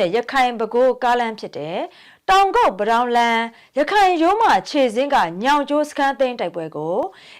နဲ့ရခိုင်ပဲခူးကားလမ်းဖြစ်တဲ့တောင်ကုတ်ဗရောင်းလန်းရခိုင်ရိုးမခြေစင်းကညောင်ကျိုးစခန်းသိမ်းတိုက်ပွဲကို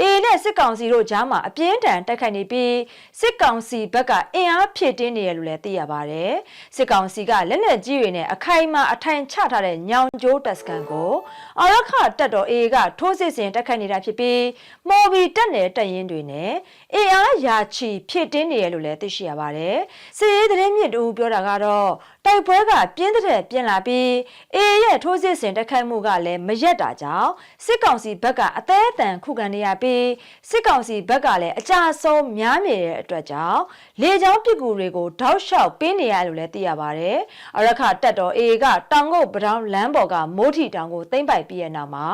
အေနဲ့စစ်ကောင်စီတို့ကြားမှာအပြင်းထန်တိုက်ခိုက်နေပြီးစစ်ကောင်စီဘက်ကအင်အားဖြည့်တင်းနေရလို့လည်းသိရပါတယ်စစ်ကောင်စီကလက်နက်ကြီးတွေနဲ့အခိုင်အမာအထိုင်ချထားတဲ့ညောင်ကျိုးတပ်စခန်းကိုအရခတက်တော်အေကထိုးစစ်ဆင်တိုက်ခိုက်နေတာဖြစ်ပြီးမော်ဘီတက်နယ်တပ်ရင်းတွေနဲ့အင်အားရာချီဖြည့်တင်းနေရလို့လည်းသိရှိရပါတယ်စစ်ရေးသတင်းမြင့်တူပြောတာကတော့ တိုက်ပွဲကပြင်းတဲ့ပြင်းလာပြီးအေရဲ့ထိုးစစ်ဆင်တိုက်ခိုက်မှုကလည်းမရက်တာကြောင့်စစ်ကောင်စီဘက်ကအသေးအတန်ခုခံနေရပြီးစစ်ကောင်စီဘက်ကလည်းအကြဆုံးများနေတဲ့အတွက်ကြောင့်လေကြောင်းပစ်ကူတွေကိုတောက်လျှောက်ပေးနေရလို့လည်းသိရပါတယ်အရခတက်တော်အေကတောင်ကုတ်ပဒေါင်းလမ်းပေါ်ကမိုးထီတောင်ကိုသိမ့်ပိုက်ပြီးတဲ့နောက်မှာ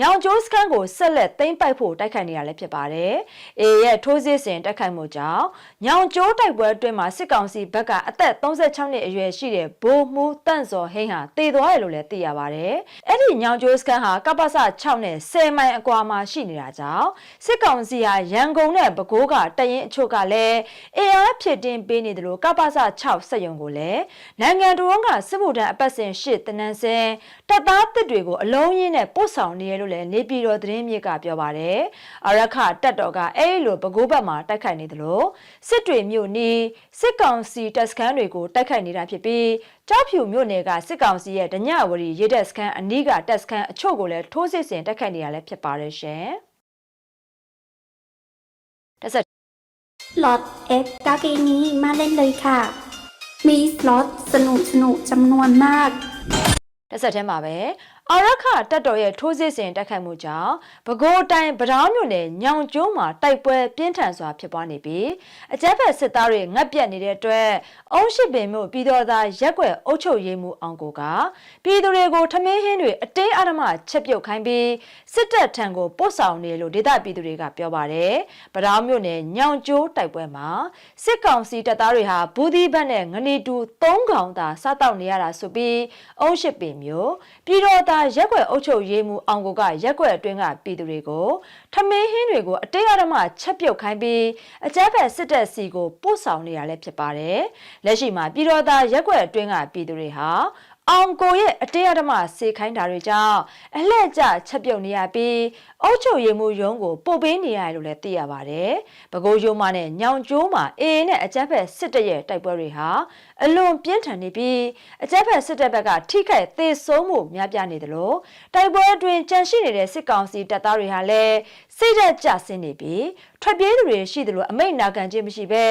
ညောင်ကျိုးစခန်းကိုဆက်လက်သိမ့်ပိုက်ဖို့တိုက်ခိုက်နေရလည်းဖြစ်ပါတယ်အေရဲ့ထိုးစစ်ဆင်တိုက်ခိုက်မှုကြောင့်ညောင်ကျိုးတိုက်ပွဲအတွင်းမှာစစ်ကောင်စီဘက်ကအသက်36နှစ်အရွယ်ရှိတဲ့ဘိုးမူတန့်စော်ဟိန်းဟာတည်သွားတယ်လို့လည်းသိရပါတယ်။အဲ့ဒီညောင်ကျိုးစခန်းဟာကပ္ပစ6နဲ့10မိုင်အကွာမှာရှိနေတာကြောင့်စစ်ကောင်စီဟာရန်ကုန်နဲ့ပဲခူးကတရင်အချို့ကလည်းအင်အားဖြစ်တင်ပေးနေတယ်လို့ကပ္ပစ6စက်ယုံကိုလည်းနိုင်ငံတော်ကစစ်မှုထမ်းအပတ်စဉ်8တနန်းစင်တပ်သားတစ်တွေကိုအလုံးရင်းနဲ့ပို့ဆောင်နေရလို့လည်းနေပြည်တော်သတင်းမြစ်ကပြောပါတယ်။အရခတက်တော်ကအဲ့ဒီလိုပဲခူးဘက်မှာတိုက်ခိုက်နေတယ်လို့စစ်တွေမြို့နီးစစ်ကောင်စီတပ်စခန်းတွေကိုတိုက်ခိုက်နေတာဖြစ်ပြီကြောက်ဖြူမြို့နယ်ကစစ်ကောင်စီရဲ့ဒညဝရီရေတပ်စခန်းအနီးကတပ်စခန်းအချို့ကိုလည်းထိုးစစ်ဆင်တိုက်ခိုက်နေရလဲဖြစ်ပါတယ်ရှင်။တစ်ဆက် ลอตเอ็กกาเกนี้มาเล่นเลยค่ะ มีสล็อตสนุกสนุกๆจำนวนมาก တစ်ဆက်တည်းမှာပဲ အာရခတက်တော်ရဲ့ထိုးစစ်ဆင်တိုက်ခိုက်မှုကြောင့်ပဲခူးတိုင်းဗဒေါင်းမြို့နယ်ညောင်ကျိုးမှာတိုက်ပွဲပြင်းထန်စွာဖြစ်ပွားနေပြီးအကြမ်းဖက်စစ်သားတွေငတ်ပြတ်နေတဲ့အတွက်အုံးရှိပင်မြို့ပြည်တော်သားရက်ွက်အုပ်ချုပ်ရေးမှူးအောင်ကိုကပြည်သူတွေကိုထမင်းဟင်းတွေအတင်းအဓမ္မချက်ပြုတ်ခိုင်းပြီးစစ်တပ်ထံကိုပို့ဆောင်နေလို့ဒေသပြည်သူတွေကပြောပါတယ်ဗဒေါင်းမြို့နယ်ညောင်ကျိုးတိုက်ပွဲမှာစစ်ကောင်စီတပ်သားတွေဟာဘူးဒီဘတ်နဲ့ငနီတူ၃កောင်သာစားတောက်နေရတာဆိုပြီးအုံးရှိပင်မြို့ပြည်တော်သားရက်ွက်အုပ်ချုပ်ရေးမှူးအောင်ကိုကရက်ွက်အတွင်းကပြည်သူတွေကိုထမင်းဟင်းတွေကိုအတေးအဓမ္မချက်ပြုတ်ခိုင်းပြီးအကြမ်းဖက်စစ်တပ်စီကိုပို့ဆောင်နေရလဲဖြစ်ပါတယ်။လက်ရှိမှာပြည်တော်သားရက်ွက်အတွင်းကပြည်သူတွေဟာ အောင်ကိုရဲ့အတေးအဓမ္မစေခိုင်းတာတွေကြောင့်အလှည့်ကျချက်ပြုတ်နေရပြီးအုပ်ချုပ်ရေးမှူးရုံးကိုပို့ပေးနေရတယ်လို့လည်းသိရပါတယ်။ပဲခူးရုံးမနဲ့ညောင်ကျိုးမှာအေအေနဲ့အကြမ်းဖက်စစ်တပ်ရဲ့တိုက်ပွဲတွေဟာအလွန်ပြင်းထန်နေပြီးအကြမ်းဖက်စစ်တပ်ဘက်ကထိခိုက်သေဆုံးမှုများပြားနေတယ်လို့တိုက်ပွဲအတွင်းကြန့်ရှိနေတဲ့စစ်ကောင်စီတပ်သားတွေဟာလည်းစိတ်ဓာတ်ကျဆင်းနေပြီးထွက်ပြေးသူတွေရှိတယ်လို့အမိန့်နာခံခြင်းမရှိဘဲ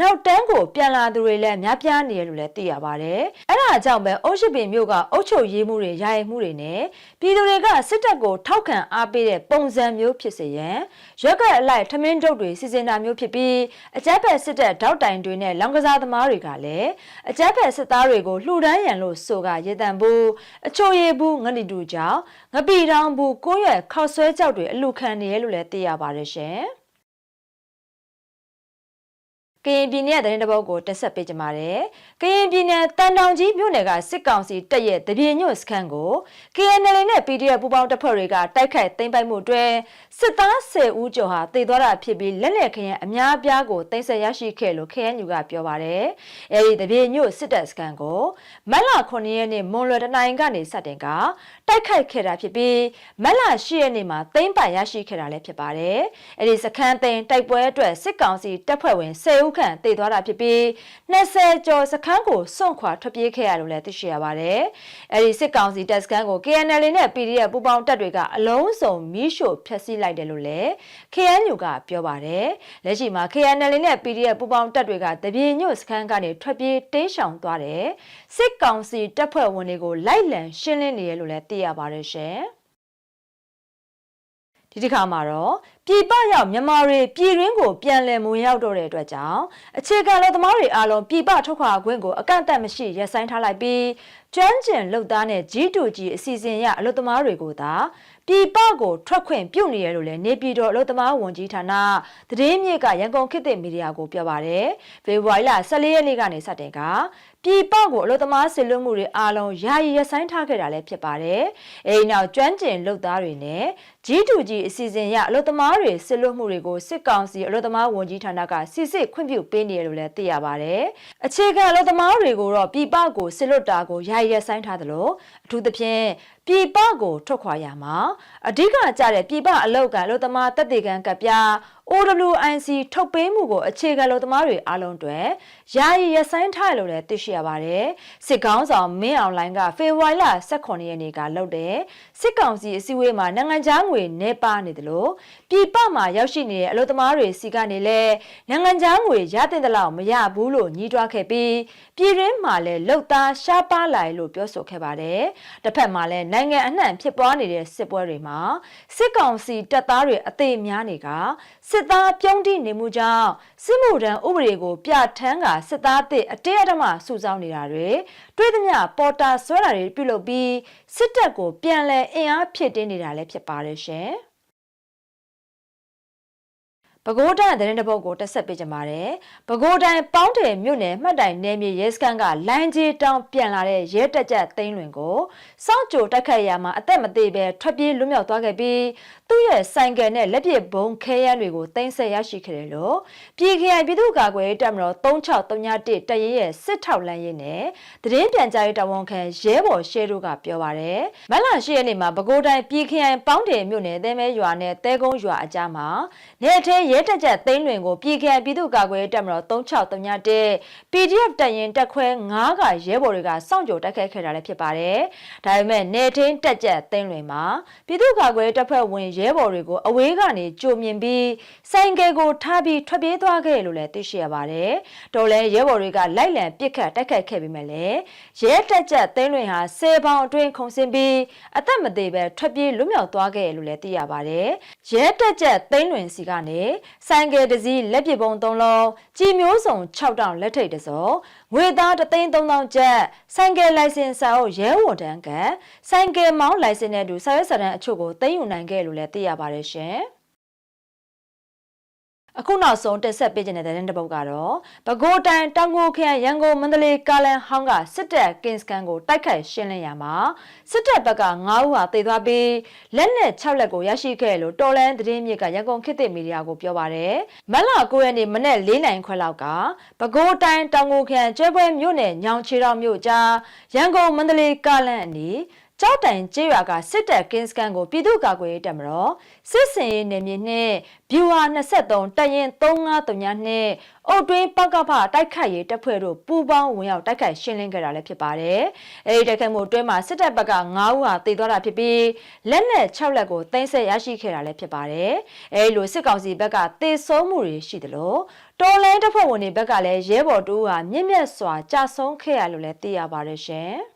နောက်တန်းကိုပြန်လာသူတွေလည်းများပြားနေတယ်လို့လည်းသိရပါတယ်။အဲ့ဒါကြောင့်ပဲအုတ်ရှိပင်မြို့ကအုတ်ချုပ်ရေးမှုတွေယာယီမှုတွေနဲ့ပြည်သူတွေကစစ်တပ်ကိုထောက်ခံအားပေးတဲ့ပုံစံမျိုးဖြစ်စေရန်ရွက်ကအလိုက်ထမင်းတုပ်တွေစီစဉ်တာမျိုးဖြစ်ပြီးအကြမ်းဖက်စစ်တပ်တောက်တိုင်တွေနဲ့လောင်ကစားသမားတွေကလည်းအကြမ်းဖက်စစ်သားတွေကိုလှူဒန်းရန်လို့ဆိုကရေတံဘူးအချိုရည်ဘူးငဏီတူကြောင့်ငပီတောင်ဘူးကိုရွက်ခောက်ဆွဲကြောက်တွေအလူခံနေရလို့လည်းသိရပါတယ်ရှင်။ ကရင်ပြည်နယ်သတင်းတပုတ်ကိုတက်ဆက်ပေးကြပါမယ်။ကရင်ပြည်နယ်တန်တောင်ကြီးမြို့နယ်ကစစ်ကောင်စီတပ်ရဲ့တပြေညွတ်စခန်းကို KNL နဲ့ PDF ပူးပေါင်းတပ်ဖွဲ့တွေကတိုက်ခိုက်သိမ်းပိုက်မှုအတွင်းစစ်သား10ဦးကျော်ဟာတည်သွားတာဖြစ်ပြီးလက်နက်ခရင်အများအပြားကိုတင်ဆက်ရရှိခဲ့လို့ KNU ကပြောပါတယ်။အဲဒီတပြေညွတ်စစ်တပ်စခန်းကိုမတ်လ9ရက်နေ့မွန်လွယ်တနိုင်ကနေစတင်ကတိုက်ခိုက်ခဲ့တာဖြစ်ပြီးမတ်လ10ရက်နေ့မှာသိမ်းပိုက်ရရှိခဲ့တာလည်းဖြစ်ပါတယ်။အဲဒီစခန်းသိမ်းတိုက်ပွဲအတွက်စစ်ကောင်စီတပ်ဖွဲ့ဝင်10ဦးခန့်တည်သွားတာဖြစ်ပြီး20ကျော်စခန်းကိုစွန့်ခွာထွက်ပြေးခဲ့ရလို့လည်းသိရှိရပါတယ်။အဲဒီစစ်ကောင်စီတပ်စခန်းကို KNL နဲ့ PDF ပူးပေါင်းတပ်တွေကအလုံးစုံမီးရှို့ဖျက်ဆီးလိုက်တယ်လို့လည်း KNU ကပြောပါတယ်။လက်ရှိမှာ KNL နဲ့ PDF ပူးပေါင်းတပ်တွေကတပြေညွတ်စခန်းကနေထွက်ပြေးတင်းရှောင်သွားတယ်။စစ်ကောင်စီတပ်ဖွဲ့ဝင်တွေကိုလိုက်လံရှင်းလင်းနေရလို့လည်းသိရပါတယ်ရှင်။ ဒီတစ်ခါမှာတော့ပြည်ပရောက်မြန်မာတွေပြည်ရင်းကိုပြန်လည်မဝင်ရောက်တော့တဲ့အတွက်ကြောင့်အခြေခံလူသမားတွေအားလုံးပြည်ပထုတ်ခွာခွင့်ကိုအကန့်အသတ်မရှိရပ်ဆိုင်းထားလိုက်ပြီးကျွမ်းကျင်လုပ်သားနဲ့ G2G အစီအစဉ်ရအလုပ်သမားတွေကိုသာပြည်ပကိုထွက်ခွင့်ပြုတ်နေရလို့လည်းနေပြည်တော်အလုပ်သမားဝန်ကြီးဌာနသတင်းမြစ်ကရန်ကုန်ခေတ်သစ်မီဒီယာကိုပြောပါတယ်ဖေဖော်ဝါရီလ14ရက်နေ့ကနေစတင်က ပြည်ပကိုအလို့သမားဆစ်လွတ်မှုတွေအားလုံးယာယီရပ်ဆိုင်းထားခဲ့တာလည်းဖြစ်ပါတယ်။အဲဒီနောက်ကျွမ်းကျင်လုပ်သားတွေနဲ့ G2G အစီအစဉ်ရအလို့သမားတွေဆစ်လွတ်မှုတွေကိုစစ်ကောင်စီအလို့သမားဝန်ကြီးဌာနကစစ်စစ်ခွင့်ပြုပေးနေတယ်လို့လည်းသိရပါတယ်။အခြေခံအလို့သမားတွေကိုတော့ပြည်ပကိုဆစ်လွတ်တာကိုယာယီရပ်ဆိုင်းထားသလိုအထူးသဖြင့်ပြည်ပကိုထွက်ခွာရမှာအဓိကကျတဲ့ပြည်ပအလောက်ကန်အလို့သမားတက်တေကန်ကပြ OWIC ထုတ်ပေးမှုကိုအခြေခံလို့သမားတွေအားလုံးတွေယာယီရဆိုင်ထားတယ်လို့လည်းသိရှိရပါတယ်စစ်ကောင်းဆောင်မင်းအောင်လိုင်းကဖေဖော်ဝါရီလ18ရက်နေ့ကလုပ်တဲ့စစ်ကောင်စီအစည်းအဝေးမှာနိုင်ငံခြားငွေနေပါနေတယ်လို့ပြည်ပမှာရောက်ရှိနေတဲ့အလို့သမားတွေစီကနေလဲနိုင်ငံခြားငွေရတဲ့တလောက်မရဘူးလို့ညှိတွားခဲ့ပြီးပြည်ရင်းမှာလဲလောက်သားရှားပါလာတယ်လို့ပြောဆိုခဲ့ပါတယ်တစ်ဖက်မှာလဲနိုင်ငံအနှံ့ဖြစ်ပွားနေတဲ့စစ်ပွဲတွေမှာစစ်ကောင်စီတပ်သားတွေအသေးများနေကစစ်သားပြုံးတိနေမှုကြောင့်စစ်မှုထမ်းဥပဒေကို ပြဋ္ဌာန်းကစစ်သားအသစ်အတဲအဓမ္မစုဆောင်းနေတာတွေတွေ့သမျှပေါ်တာဆွဲတာတွေပြုလုပ်ပြီးစစ်တပ်ကိုပြန်လည်အင်အားဖြစ်တင်းနေတာလည်းဖြစ်ပါတယ်ရှင်။ပဲခူးတိုင်းသတင်းတစ်ပုဒ်ကိုတက်ဆက်ပေးကြပါမယ်။ပဲခူးတိုင်းပေါင်းတယ်မြို့နယ်မှတ်တိုင်နယ်မြေရဲစခန်းကလိုင်းကြီးတောင်ပြန်လာတဲ့ရဲတက်ကြသိန်းလွင်ကိုစောင့်ကြိုတက်ခတ်ရမှာအသက်မသေးပဲထွက်ပြေးလွတ်မြောက်သွားခဲ့ပြီးသူ့ရဲ့ဆိုင်ကယ်နဲ့လက်ပစ်ဘုံခဲရန်တွေကိုတင်ဆက်ရရှိခဲ့တယ်လို့ပြည်ခိုင်ပြည်သူ့ကာကွယ်ရေးတပ်မတော်3631တပ်ရဲရဲ့စစ်ထောက်လမ်းရေးနဲ့သတင်းပြန်ကြားရေးတာဝန်ခံရဲဘော်ရှဲတို့ကပြောပါရယ်မလရှိရက်နေ့မှာပဲခူးတိုင်းပြည်ခိုင်ပေါင်းတယ်မြို့နယ်သဲမဲရွာနဲ့တဲကုန်းရွာအကြားမှာနေအထဲရဲတက်ကြသိန်းလွင်ကိုပြည်ခိုင်ပြည်သူ့ကာကွယ်ရေးတပ်မတော်3631 PDF တပ်ရင်တက်ခွဲ9ကရဲဘော်တွေကစောင့်ကြိုတက်ခဲ့ခဲ့တာလည်းဖြစ်ပါတယ်ဒါပေမဲ့နေထင်းတက်ကြသိန်းလွင်မှာပြည်သူ့ကာကွယ်ရေးတပ်ဖွဲ့ဝင်ရဲဘော်တွေကိုအဝေးကနေကြိုမြင်ပြီးဆိုင်ကယ်ကိုထားပြီးထွက်ပြေးသွားခဲ့လို့လည်းသိရှိရပါတယ်။တော်လဲရဲဘော်တွေကလိုက်လံပစ်ခတ်တိုက်ခတ်ခဲ့ပြီးမှလည်းရဲတက်ကြသိန်းလွင်ဟာဆယ်ပေါင်အတွင်းခုန်ဆင်းပြီးအသက်မသေးပဲထွက်ပြေးလွတ်မြောက်သွားခဲ့လို့လည်းသိရပါတယ်။ရဲတက်ကြသိန်းလွင်စီကနေဆိုင်ကယ်တစ်စီးလက်ပစ်ပုံ၃လုံးကြီးမျိုးစုံ6တောင်လက်ထိတ်တစ်စုံငွေသား33000ကျပ်ဆိုင်ကယ်လိုင်စင်စာအုပ်ရဲဝန်တန်းကဆိုင်ကယ်မောင်းလိုင်စင်နဲ့အတူစာရွက်စာတမ်းအချို့ကိုသိမ်းယူနိုင်ခဲ့လို့လည်းသိရပါတယ်ရှင်။အခုနောက်ဆုံးတက်ဆက်ပေးခြင်းတဲ့တဲ့တစ်ပုတ်ကတော့ပဲခူးတိုင်းတောင်ကိုခရိုင်ရန်ကုန်မန္တလေးကားလန်ဟောင်းကစစ်တပ်ကင်စကန်ကိုတိုက်ခိုက်ရှင်းလင်းရမှာစစ်တပ်ဘက်က9ဦးဟာတေသွားပြီးလက်နက်6လက်ကိုရရှိခဲ့လို့တော်လန်သတင်းမြစ်ကရန်ကုန်ခေတ်သစ်မီဒီယာကိုပြောပါတယ်မလ9ရက်နေ့မနေ့4နိုင်ခွဲလောက်ကပဲခူးတိုင်းတောင်ကိုခရိုင်ကျွဲပွဲမြို့နယ်ညောင်ချေတော်မြို့ကြားရန်ကုန်မန္တလေးကားလန်အနီး ကြောက်တိုင်ကျေးရွာကစစ်တပ်ကင်းစကန်ကိုပြည်သူ့ကာကွယ်ရေးတပ်မတော်စစ်စင်ရေးနယ်မြေနှင့်ဗျူဟာ23တပ်ရင်3539နှင့်အုတ်တွင်းပကဖတိုက်ခိုက်ရေးတပ်ဖွဲ့တို့ပူးပေါင်းဝင်ရောက်တိုက်ခိုက်ရှင်းလင်းခဲ့တာလည်းဖြစ်ပါတယ်။အဲဒီတိုက်ခိုက်မှုအတွင်းမှာစစ်တပ်ဘက်က9ဦးဟာတေသွားတာဖြစ်ပြီးလက်နက်6လက်ကိုတင်ဆက်ရရှိခဲ့တာလည်းဖြစ်ပါတယ်။အဲဒီလိုစစ်ကောင်စီဘက်ကတေဆုံးမှုတွေရှိတယ်လို့တော်လိုင်းတပ်ဖွဲ့ဝင်တွေဘက်ကလည်းရဲဘော်တူဟာမြင့်မြတ်စွာကြာဆုံးခဲ့ရလို့လည်းသိရပါတယ်ရှင်။